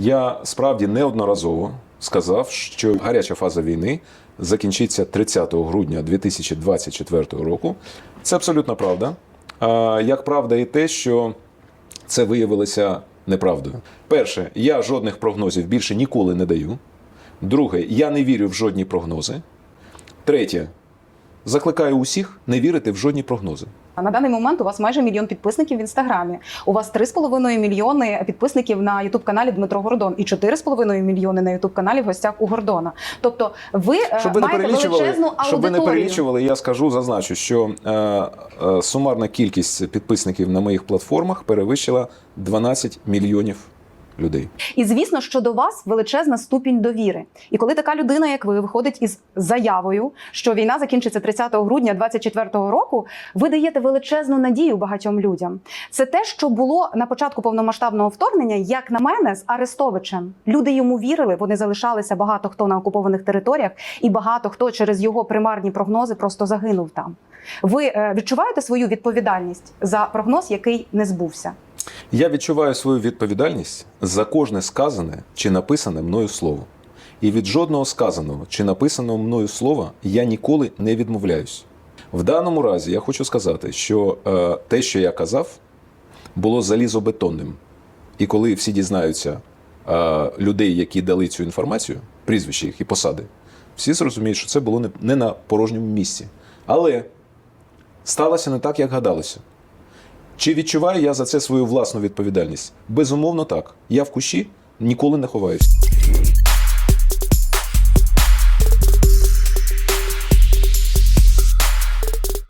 Я справді неодноразово сказав, що гаряча фаза війни закінчиться 30 грудня 2024 року. Це абсолютно правда. Як правда, і те, що це виявилося неправдою. Перше, я жодних прогнозів більше ніколи не даю. Друге, я не вірю в жодні прогнози. Третє, закликаю усіх не вірити в жодні прогнози. На даний момент у вас майже мільйон підписників в інстаграмі. У вас 3,5 мільйони підписників на ютуб каналі Дмитро Гордон і 4,5 мільйони на ютуб каналі в гостях у Гордона. Тобто, ви Щоб ви маєте перелічували, величезну аудиторію. щоб ви не перелічували, я скажу, зазначу, що е, е, сумарна кількість підписників на моїх платформах перевищила 12 мільйонів людей. І звісно, що до вас величезна ступінь довіри. І коли така людина, як ви, виходить із заявою, що війна закінчиться 30 грудня 2024 року, ви даєте величезну надію багатьом людям. Це те, що було на початку повномасштабного вторгнення, як на мене, з Арестовичем. Люди йому вірили, вони залишалися багато хто на окупованих територіях, і багато хто через його примарні прогнози просто загинув там. Ви е, відчуваєте свою відповідальність за прогноз, який не збувся? Я відчуваю свою відповідальність за кожне сказане чи написане мною слово. І від жодного сказаного чи написаного мною слова я ніколи не відмовляюсь. В даному разі я хочу сказати, що е, те, що я казав, було залізобетонним. І коли всі дізнаються е, людей, які дали цю інформацію, прізвища їх і посади, всі зрозуміють, що це було не, не на порожньому місці. Але сталося не так, як гадалося. Чи відчуваю я за це свою власну відповідальність? Безумовно, так. Я в кущі ніколи не ховаюся.